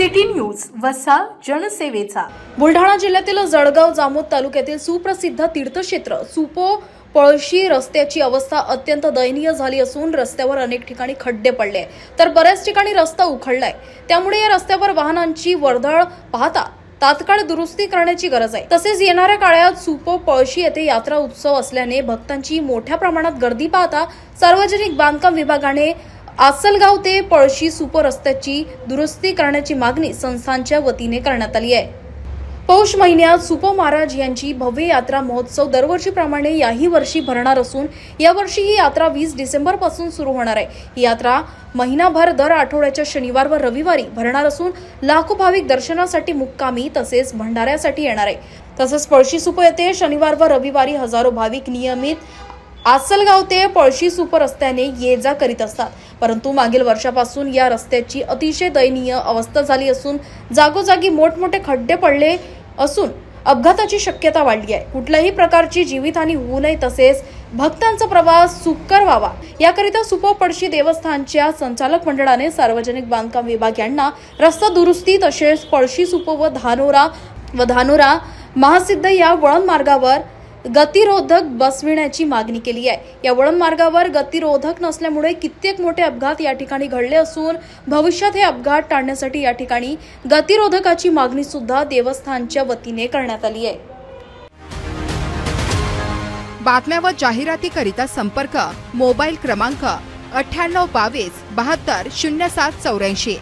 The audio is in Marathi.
सिटी न्यूज वसा जनसेवेचा. बुलढाणा जिल्ह्यातील जळगाव जामोद तालुक्यातील सुप्रसिद्ध तीर्थक्षेत्र सुपो पळशी रस्त्याची अवस्था अत्यंत दयनीय झाली असून रस्त्यावर अनेक ठिकाणी खड्डे पडले. तर बऱ्याच ठिकाणी रस्ता उखडलाय. त्यामुळे या रस्त्यावर वाहनांची वर्दळ पाहता तात्काळ दुरुस्ती करण्याची गरज आहे. तसेच येणाऱ्या काळात सुपो पळशी येथे यात्रा उत्सव असल्याने भक्तांची मोठ्या प्रमाणात गर्दी पाहता सार्वजनिक बांधकाम विभागाने आसलगाव ते पळशी सुपर रस्त्याची दुरुस्ती करण्याची मागणी संस्थांच्या वतीने करण्यात आली आहे. पौष महिन्यात सुपो महाराज यांची भव्य यात्रा महोत्सव दरवर्षीप्रमाणे याही वर्षी भरणार असून यावर्षी ही यात्रा वीस डिसेंबरपासून सुरू होणार आहे. ही यात्रा महिनाभर दर आठवड्याच्या शनिवार व रविवारी भरणार असून लाखो भाविक दर्शनासाठी मुक्कामी तसेच भंडाऱ्यासाठी येणार आहे. तसंच पळशी सुपो येथे शनिवार व रविवारी हजारो भाविक नियमित आसलगाव ते पळशी सुपर रस्त्याने ये जा करीत असतात. परंतु मागील वर्षापासून या रस्त्याची अतिशय दयनीय अवस्था झाली असून जागोजागी मोठमोठे खड्डे पडले असून अपघाताची शक्यता वाढली आहे. कुठल्याही प्रकारची जीवितहानी होऊ नये तसेच भक्तांचा प्रवास सुकर व्हावा. याकरिता सुपर पडशी देवस्थानच्या संचालक मंडळाने सार्वजनिक बांधकाम विभाग यांना रस्ता दुरुस्ती तसेच पळशी सुप व धानोरा व धानोरा महासिद्ध या वळण मार्गावर गतिरोधक बसविण्याची मागणी केली आहे. या वळण मार्गावर गतिरोधक नसल्यामुळे कित्येक मोठे अपघात या ठिकाणी घडले असून भविष्यात हे अपघात टाळण्यासाठी या ठिकाणी गतिरोधकाची मागणी सुद्धा देवस्थानच्या वतीने करण्यात आली आहे. बातम्या व जाहिरातीकरिता संपर्क मोबाईल क्रमांक अठ्ठ्याण्णव बावीस बहात्तर शून्य सात चौऱ्याऐंशी.